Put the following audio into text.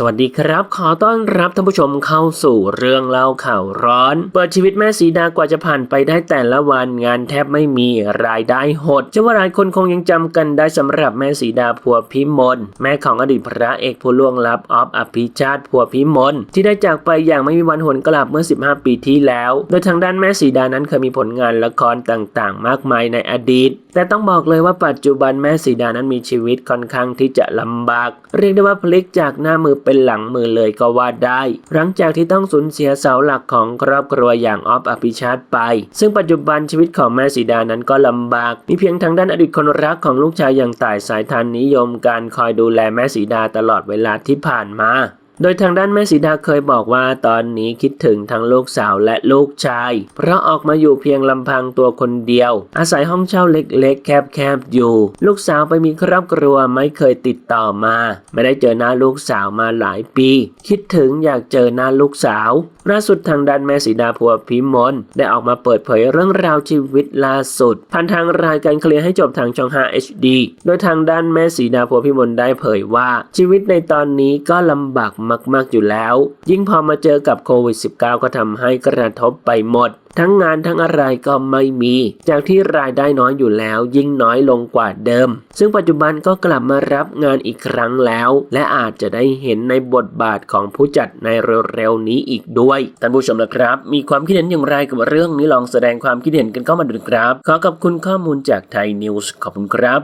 สวัสดีครับ ขอต้อนรับท่านผู้ชมเข้าสู่เรื่องเล่าข่าวร้อน เปิดชีวิตแม่สีดากว่าจะผ่านไปได้แต่ละวันงานแทบไม่มีรายได้หดเชื่อว่าหลายคนคงยังจำกันได้สำหรับแม่สีดาพัวพิมลแม่ของอดีตพระเอกผู้ล่วงลับออฟอภิชาติพัวพิมลที่ได้จากไปอย่างไม่มีวันหวนกลับเมื่อ 15 ปีที่แล้ว โดยทางด้านแม่สีดานั้นเคยมีผลงานละครต่างๆ มากมายในอดีต แต่ต้องบอกเลยว่าปัจจุบันแม่สีดานั้นมีชีวิตค่อนข้างที่จะลำบาก เรียกได้ว่าพลิกจากหน้ามือเป็นหลังมือเลยก็ว่าได้ หลังจากที่ต้องสูญเสียเสาหลักของครอบครัวอย่างออฟอภิชาติไป ซึ่งปัจจุบันชีวิตของแม่สีดานั้นก็ลำบาก มีเพียงทางด้านอดีตคนรักของลูกชายอย่างต่ายสายทานนิยมการคอยดูแลแม่สีดาตลอดเวลาที่ผ่านมา โดยทางด้านแม่สีดาเคยบอกว่าตอนนี้คิดถึงทั้งลูกสาวและลูกชาย เพราะออกมาอยู่เพียงลำพังตัวคนเดียว อาศัยห้องเช่าเล็กๆ แคบๆอยู่ ลูกสาวไปมีครอบครัวไม่เคยติดต่อมา ไม่ได้เจอหน้าลูกสาวมาหลายปี คิดถึงอยากเจอหน้าลูกสาวล่าสุดทางด้านแม่สีดาพัวพิมลได้ออกมาเปิดเผยเรื่องราวชีวิตล่าสุดผ่านทางรายการเคลียร์ให้จบทางช่อง 5 HD โดยทางด้านแม่สีดาพัวพิมลได้เผยว่า ชีวิตในตอนนี้ก็ลำบากมาก ๆ อยู่แล้ว ยิ่งพอมาเจอกับโควิด -19 ก็ทำให้กระทบไปหมด ทั้งงานทั้งอะไรก็ไม่มี จากที่รายได้น้อยอยู่แล้ว ยิ่งน้อยลงกว่าเดิม ซึ่งปัจจุบันก็กลับมารับงานอีกครั้งแล้ว และอาจจะได้เห็นในบทบาทของผู้จัดในเร็วๆนี้อีกด้วยท่านผู้ชมนะครับ มีความคิดเห็นอย่างไรกับเรื่องนี้ลองแสดงความคิดเห็นกันเข้ามาดูครับ ขอขอบคุณข้อมูลจากไทยนิวส์ขอบคุณครับ